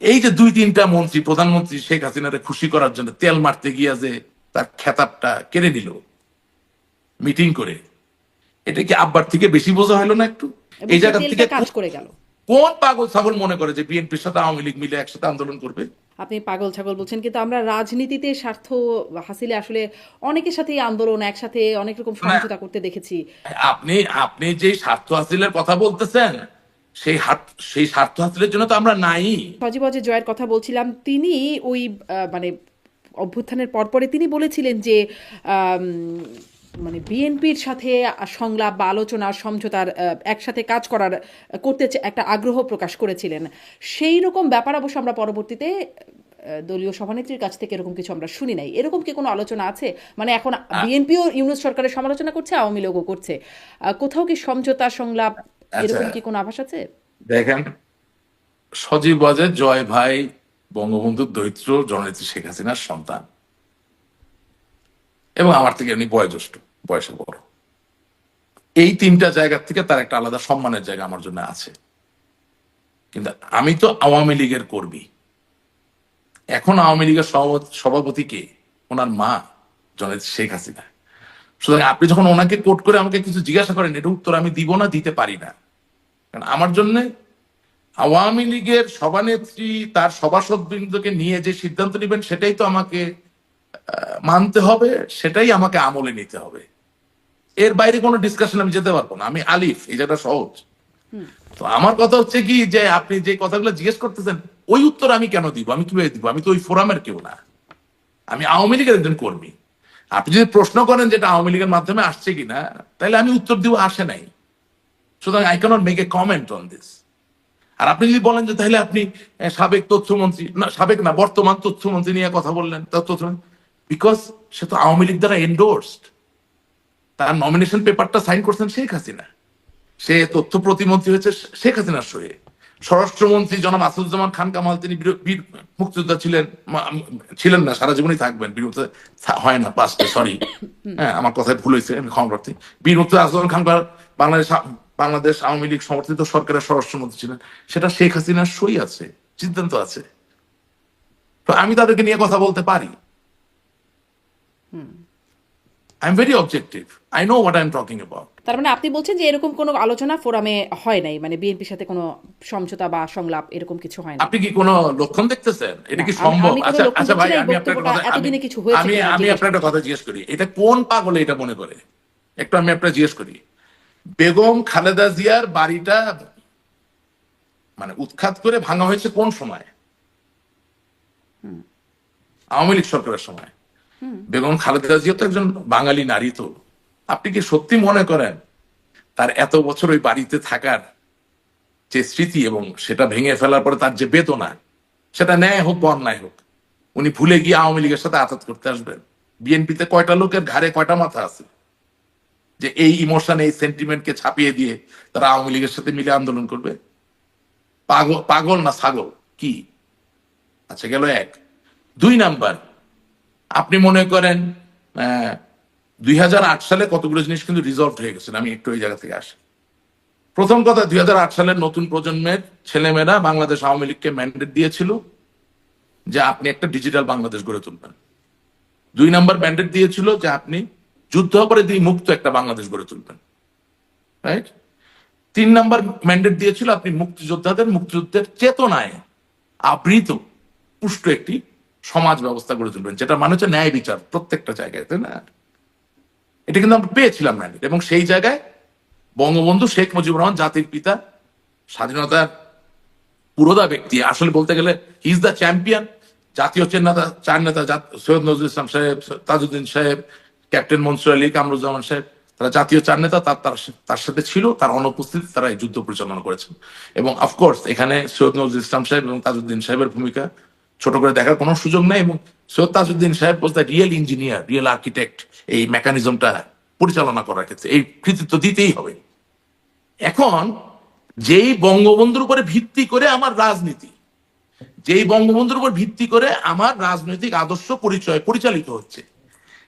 এই যে দুই তিনটা মন্ত্রী প্রধানমন্ত্রী শেখ হাসিনারে খুশি করার জন্য তেল মারতে গিয়া যে তার খেতাবটা কেড়ে নিল মিটিং করে এটা কি আব্বার থেকে বেশি বোঝা হলো না একটু? এই জায়গা থেকে কাজ করে গেল। কোন পাগল ছাগল মনে করে যে বিএনপির সাথে আওয়ামী লীগ মিলে একসাথে আন্দোলন করবে? আপনি পাগল ছাগল বলছেন কিন্তু আমরা রাজনীতিতে স্বার্থ হাসিলে আসলে অনেকের সাথে আন্দোলন একসাথে অনেক রকম সমঝোতা করতে দেখেছি। আপনি আপনি যে স্বার্থ হাসিলের কথা বলতেছেন সেই হাত সেই স্বার্থ হাসিলের জন্য তো আমরা নাই। সজীব অজয় জয়ের কথা বলছিলাম তিনি ওই মানে অভ্যুত্থানের পরপরে তিনি বলেছিলেন যে মানে বিএনপির সাথে সংলাপ বা আলোচনা সমঝোতার একসাথে কাজ করার করতে একটা আগ্রহ প্রকাশ করেছিলেন। সেই রকম ব্যাপার অবশ্য আমরা পরবর্তীতে দলীয় সভানেত্রীর কাছ থেকে এরকম কিছু আমরা শুনি নাই। এরকম কি কোনো আলোচনা আছে? মানে এখন বিএনপিও ইউনুস সরকারের সমালোচনা করছে আওয়ামী লীগও করছে। কোথাও কি সমঝোতা সংলাপ এরকম। কি কোনো আভাস আছে? দেখেন সজীব বাজে জয় ভাই বঙ্গবন্ধুর দরিদ্র জননেত্রী শেখ হাসিনার সন্তান। এবং আমার থেকে এমনি বয়োজ্যেষ্ঠ বয়সে বড়। এই তিনটা জায়গা থেকে তার একটা আলাদা সম্মানের জায়গা আমার জন্য আছে। কিন্তু আমি তো আওয়ামী লীগের কর্মী। এখন আওয়ামী লীগের সভাপতি- কে? ওনার মা জননেত্রী শেখ হাসিনা। সুতরাং আপনি যখন ওনাকে কোট করে আমাকে কিছু জিজ্ঞাসা করেন এটা উত্তর আমি দিব না দিতে পারি না। কারণ আমার জন্য আওয়ামী লীগের সভানেত্রী তার সভাসদবৃন্দকে নিয়ে যে সিদ্ধান্ত নেবেন সেটাই তো আমাকে মানতে হবে সেটাই আমাকে আমলে নিতে হবে। এর বাইরে কোনো ডিসকাশন আমি যেতে পারব না। আমি আলিফ এই জায়গাটা সহজ। তো আমার কথা হচ্ছে কি যে আপনি যে কথাগুলো জিজ্ঞেস করতেছেন ওই উত্তর আমি কেন দিব? আমি কীভাবে দিব? আমি তো ওই ফোরামের কেউ না। আমি আওয়ামী লীগের একজন কর্মী। আপনি যদি প্রশ্ন করেন যেটা আওয়ামী লীগের মাধ্যমে আসছে কিনা, তাহলে আমি উত্তর দিব আসে নাই। সুতরাং I cannot make a comment on this আর আপনি যদি বলেন যে তাহলে আপনি সাবেক তথ্যমন্ত্রী, না, সাবেক না, বর্তমান তথ্যমন্ত্রী নিয়ে কথা বললেন তথ্য বিকজ সে তো আওয়ামী লীগ দ্বারা এন্ডোর্সড তার নমিনেশন পেপারটা সাইন করছেন শেখ হাসিনা। সে তথ্য প্রতিমন্ত্রী হয়েছে শেখ হাসিনার সয়ে স্বরাষ্ট্রমন্ত্রী জনাব আসাদুজ্জামান খান কামাল, তিনি বীর- মুক্তিযোদ্ধা ছিলেন ছিলেন না, সারা জীবনই থাকবেন। বীর হয় না, পাঁচটা সরি হ্যাঁ আমার কথায় ভুল হয়েছে, আমি ক্ষমা প্রার্থী। বীর মুক্তিযোদ্ধা আসাদুজ্জামান খান বাংলাদেশ বাংলাদেশ আওয়ামী লীগ সমর্থিত সরকারের স্বরাষ্ট্রমন্ত্রী ছিলেন। সেটা শেখ হাসিনার সই আছে, সিদ্ধান্ত আছে। তো আমি তাদেরকে নিয়ে কথা বলতে পারি। I am very objective I know what I am talking about তার মানে আপনি বলছেন যে এরকম কোনো আলোচনা ফোরামে হয় নাই মানে বিএনপির সাথে কোনো সমঝোতা বা সংলাপ এরকম কিছু হয় না আপনি কি কোনো লক্ষণ দেখতেছেন? এটা কি সম্ভব? আচ্ছা আচ্ছা ভাই আমি আপনার কথা আমি এতদিনে কিছু হয়েছে আমি আমি জিজ্ঞেস আপনার একটা কথা জিজ্ঞেস করি। এটা কোন পাগলে এটা মনে করে? একটু আমি আপনার জিজ্ঞেস করি। বেগম খালেদা জিয়ার বাড়িটা মানে উৎখাত করে ভাঙা হয়েছে কোন সময়? আওয়ামী লীগ সরকারের সময়। বেগম খালেদা জিয়া তো একজন বাঙালি নারী তো। আপনি কি সত্যি মনে করেন তার এত বছর ওই বাড়িতে থাকার যে স্মৃতি এবং সেটা ভেঙে ফেলার পরে তার যে বেদনা, সেটা ন্যায় হোক বা অন্যায় হোক, উনি ভুলে গিয়ে আওয়ামী লীগের সাথে আঘাত করতে আসবেন। বিএনপিতে কয়টা লোকের ঘাড়ে কয়টা মাথা আছে? যে এই ইমোশন, এই সেন্টিমেন্টকে ছাপিয়ে দিয়ে তারা আওয়ামী লীগের সাথে মিলে আন্দোলন করবে? পাগল পাগল না ছাগল? কি? আচ্ছা গেল এক। দুই নাম্বার আপনি মনে করেন দুই হাজার আট সালে কতগুলো জিনিস কিন্তু রিজলভ হয়ে গেছে, আমি একটু ওই জায়গা থেকে আসি। প্রথম কথা, দুই সালের নতুন প্রজন্মের ছেলেমেয়েরা বাংলাদেশ আওয়ামী লীগকে ম্যান্ডেট দিয়েছিল যে আপনি একটা ডিজিটাল বাংলাদেশ গড়ে তুলবেন। দুই নম্বর ম্যান্ডেট দিয়েছিল যে আপনি যুদ্ধ অপরাধী মুক্ত একটা বাংলাদেশ গড়ে তুলবেন। রাইট তিন নম্বর ম্যান্ডেট দিয়েছিল আপনি মুক্তিযোদ্ধাদের, মুক্তিযুদ্ধের চেতনায় আবৃত, পুষ্ট একটি সমাজ ব্যবস্থা গড়ে তুলবেন, যেটা মানে হচ্ছে ন্যায় বিচার প্রত্যেকটা জায়গায়, তাই না? এটা কিন্তু আমরা পেয়েছিলাম ম্যান্ডেট। এবং সেই জায়গায় বঙ্গবন্ধু শেখ মুজিবুর রহমান, জাতির পিতা, স্বাধীনতার পুরোদা ব্যক্তি। আসলে বলতে গেলে ইজ দ্য চ্যাম্পিয়ন জাতীয় চেন্নাতা চার নেতা সৈয়দ নজরুল ইসলাম সাহেব, তাজউদ্দিন সাহেব, ক্যাপ্টেন মনসুর আলী, কামরুজ্জামান সাহেব, তারা জাতীয় চার নেতা, তার তার সাথে ছিল, তার অনুপস্থিতি, তারা এই যুদ্ধ পরিচালনা করেছেন। এবং অফকোর্স এখানে সৈয়দ নজরুল ইসলাম সাহেব এবং তাজউদ্দিন সাহেবের ভূমিকা ছোট করে দেখার কোনো সুযোগ নেই এবং সৈয়দ তাজউদ্দিন সাহেব বলতে রিয়েল ইঞ্জিনিয়ার রিয়েল আর্কিটেক্ট এই মেকানিজমটা পরিচালনা করার ক্ষেত্রে। এই কৃতিত্ব দিতেই হবে। এখন যেই বঙ্গবন্ধুর উপরে ভিত্তি করে আমার রাজনীতি, যেই বঙ্গবন্ধুর উপর ভিত্তি করে আমার রাজনৈতিক আদর্শ পরিচয় পরিচালিত হচ্ছে,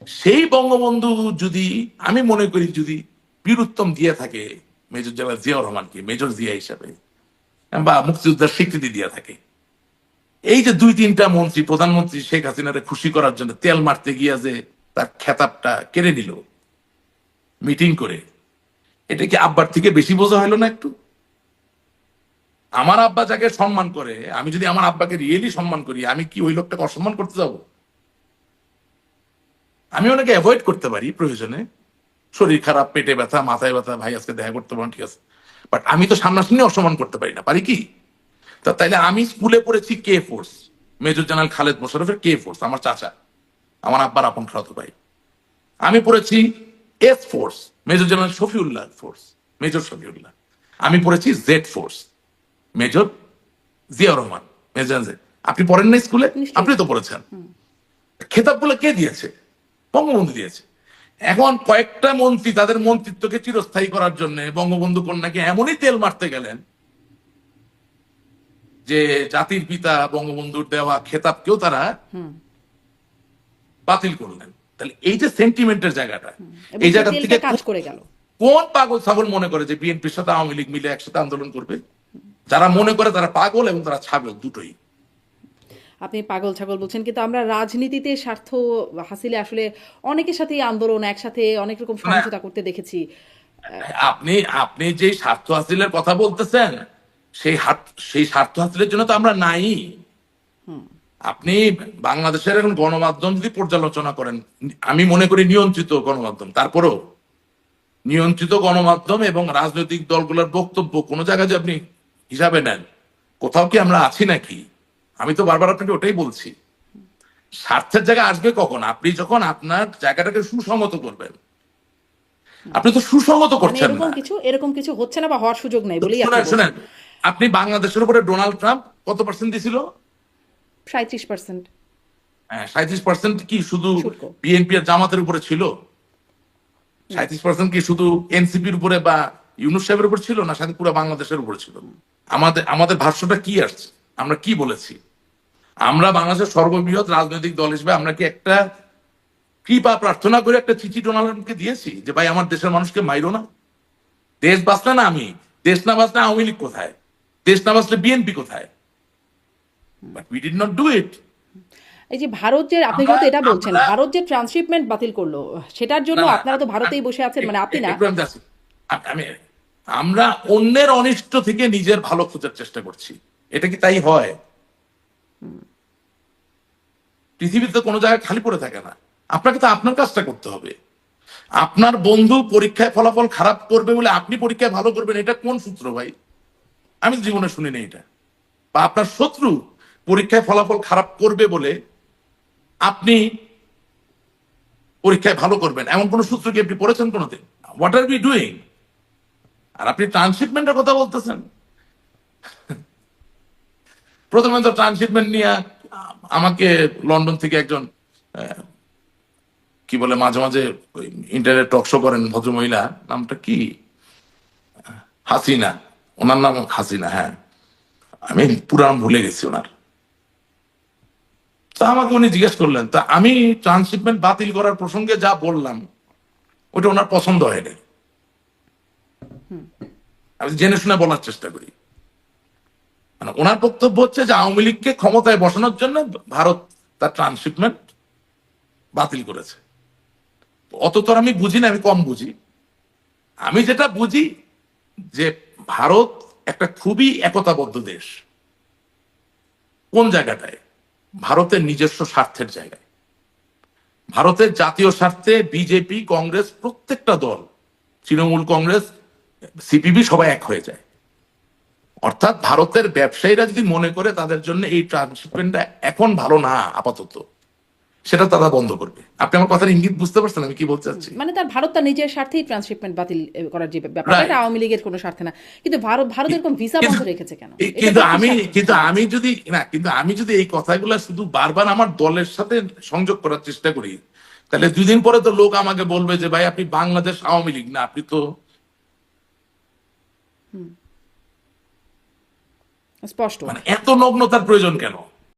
সেই বঙ্গবন্ধু যদি আমি মনে করি যদি বীরুত্তম দিয়ে থাকে, মেজর জেনারেল জিয়াউর রহমানকে, মেজর জিয়া হিসাবে, বা মুক্তিযোদ্ধার স্বীকৃতি দিয়ে থাকে এই যে দুই তিনটা মন্ত্রী, প্রধানমন্ত্রী শেখ হাসিনারে খুশি করার জন্য তেল মারতে গিয়া যে তার খেতাবটা কেড়ে নিল, মিটিং করে, এটা কি আব্বার থেকে বেশি বোঝা হলো না একটু? আমার আব্বা যাকে সম্মান করে, আমি যদি আমার আব্বাকে রিয়েলি সম্মান করি, আমি কি ওই লোকটাকে অসম্মান করতে যাব? আমি ওনাকে অ্যাভয়েড করতে পারি প্রয়োজনে। শরীর খারাপ, পেটে ব্যথা, মাথায় ব্যথা, ভাই আজকে দেখা করতে পারেন ঠিক আছে। বাট আমি তো সামনাসামনি অসম্মান করতে পারি না, পারি কি? তা তাইলে আমি স্কুলে পড়েছি K force? Major general Khaled মোশারফের K force? আমার চাচা আমার আব্বার আপন খালাতো ভাই। আমি পড়েছি S force major general Shafiullah force major Shafiullah. আমি পড়েছি Z force major Zia Rahman major আপনি পড়েন না স্কুলে। আপনি তো পড়েছেন। খেতাবগুলো কে দিয়েছে? বঙ্গবন্ধু দিয়েছে। এখন কয়েকটা মন্ত্রী তাদের মন্ত্রিত্বকে চিরস্থায়ী করার জন্য বঙ্গবন্ধু কন্যাকে এমনই তেল মারতে গেলেন যে জাতির পিতা বঙ্গবন্ধুর দেওয়া খেতাবকেও তারা বাতিল করলেন। তাহলে এই যে সেন্টিমেন্টের জায়গাটা এই জায়গা থেকে কাজ করে গেল। কোন পাগল ছাগল মনে করে যে বিএনপির সাথে আওয়ামী লীগ মিলে একসাথে আন্দোলন করবে? যারা মনে করে তারা পাগল এবং তারা ছাগল দুটোই। আপনি পাগল ছাগল বলছেন কিন্তু আমরা রাজনীতিতে স্বার্থ হাসিলে আসলে অনেকের সাথে আন্দোলন একসাথে অনেক রকম সমঝোতা করতে দেখেছি। আপনি আপনি যে স্বার্থ হাসিলের কথা বলতেছেন সেই হাত- সেই স্বার্থ হাসিলের জন্য তো আমরা নাই। আপনি বাংলাদেশের এখন গণমাধ্যম যদি পর্যালোচনা করেন আমি মনে করি নিয়ন্ত্রিত গণমাধ্যম। তারপরেও নিয়ন্ত্রিত গণমাধ্যম এবং রাজনৈতিক দলগুলোর বক্তব্য কোনো জায়গায় যে আপনি হিসাবে নেন কোথাও কি আমরা আছি নাকি? আমি তো বারবার আপনাকে ওটাই বলছি। স্বার্থের জায়গা আসবে কখন? আপনি যখন আপনার জায়গাটাকে সুসংগত করবেন। আপনি তো সুসংগত মানে করছেন এরকম কিছু এরকম কিছু হচ্ছে না বা হওয়ার সুযোগ নাই শুনেন শুনেন। আপনি বাংলাদেশের উপরে ডোনাল্ড ট্রাম্প কত পার্সেন্ট দিছিল? সাঁত্রিশ পার্সেন্ট সাঁত্রিশ পার্সেন্ট কি শুধু বিএনপি আর জামাতের উপরে ছিল? সাঁত্রিশ পার্সেন্ট কি শুধু এনসিপির উপরে বা ইউনুস সাহেবের উপর ছিল না সাথে পুরো বাংলাদেশের উপরে ছিল? আমাদের আমাদের ভাষ্যটা কি আসছে? আমরা কি বলেছি? আমরা বাংলাদেশের সর্ববৃহৎ রাজনৈতিক দল হিসেবে আমরা কি একটা কৃপা প্রার্থনা করে একটা চিঠি ডোনাল্ডকে দিয়েছি? যে ভাই আমার দেশের মানুষকে মাইরো না। দেশ বাঁচলে না আমি দেশ না বাঁচলে আওয়ামী লীগ কোথায়? দেশ না বাঁচলে বিএনপি কোথায়? But we did not do it এই যে ভারত যে আপনি যেহেতু এটা বলছেন ভারত যে ট্রান্সশিপমেন্ট বাতিল করল সেটার জন্য আপনারা তো ভারতেই বসে আছেন মানে আপনি না। আমি আমরা অন্যের অনিষ্ট থেকে নিজের ভালো খোঁজার চেষ্টা করছি। এটা কি তাই হয়? পৃথিবীতে কোনো জায়গায় খালি পড়ে থাকে না। আপনাকে তো আপনার কাজটা করতে হবে। আপনার বন্ধু পরীক্ষায় ফলাফল খারাপ করবে বলে আপনি পরীক্ষায় ভালো করবেন এটা কোন সূত্র ভাই? আমি জীবনে শুনিনি এটা। বা আপনার শত্রু পরীক্ষায় ফলাফল খারাপ করবে বলে আপনি পরীক্ষায় ভালো করবেন। এমন কোন সূত্র কি আপনি পড়েছেন কোনোদিন? হোয়াট আর বি ডুইং আর আপনি ট্রান্সশিপমেন্টের কথা বলতেছেন। প্রথমে তো ট্রান্সশিপমেন্ট নিয়ে আমাকে লন্ডন থেকে একজন কি বলে মাঝে মাঝে ইন্টারনেট টক শো করেন ভদ্রমহিলা, নামটা কি? হাসিনা। ওনার নাম হাসিনা হ্যাঁ। আমি পুরান ভুলে গেছি ওনার। তা আমাকে উনি জিজ্ঞেস করলেন তা আমি ট্রান্সশিপমেন্ট বাতিল করার প্রসঙ্গে যা বললাম ওটা ওনার পছন্দ হয়নি। আমি জেনে শুনে বলার চেষ্টা করি। মানে ওনার বক্তব্য হচ্ছে যে আওয়ামী লীগকে ক্ষমতায় বসানোর জন্য ভারত তার ট্রান্সশিপমেন্ট বাতিল করেছে। অত তোর আমি বুঝি না আমি কম বুঝি। আমি যেটা বুঝি যে ভারত একটা খুবই একতাবদ্ধ দেশ। কোন জায়গাটায়? ভারতের নিজস্ব স্বার্থের জায়গায়। ভারতের জাতীয় স্বার্থে বিজেপি, কংগ্রেস প্রত্যেকটা দল, তৃণমূল কংগ্রেস, সিপিবি সবাই এক হয়ে যায়। অর্থাৎ ভারতের ব্যবসায়ীরা যদি মনে করে তাদের জন্য এই ট্রান্সশিপমেন্টটা এখন ভালো না, আপাতত। সেটা তারা বন্ধ করবে। আপনি আমার কথার ইঙ্গিত বুঝতে পারছেন আমি কি বলতে চাচ্ছি? মানে তার ভারত তার নিজের স্বার্থেই ট্রান্সশিপমেন্ট বাতিল করার যে ব্যাপারটা এটা আওয়ামী লীগের কোনো স্বার্থে না। কিন্তু ভারত ভারত এরকম ভিসা বন্ধ রেখেছে কেন? কিন্তু আমি কিন্তু আমি যদি না কিন্তু আমি যদি এই কথাগুলো শুধু বারবার আমার দলের সাথে সংযোগ করার চেষ্টা করি তাহলে দুই দিন পরে তো লোক আমাকে বলবে যে ভাই আপনি বাংলাদেশ আওয়ামী লীগ না আপনি তো স্পষ্ট। মানে এত নগ্নতার প্রয়োজন কেন?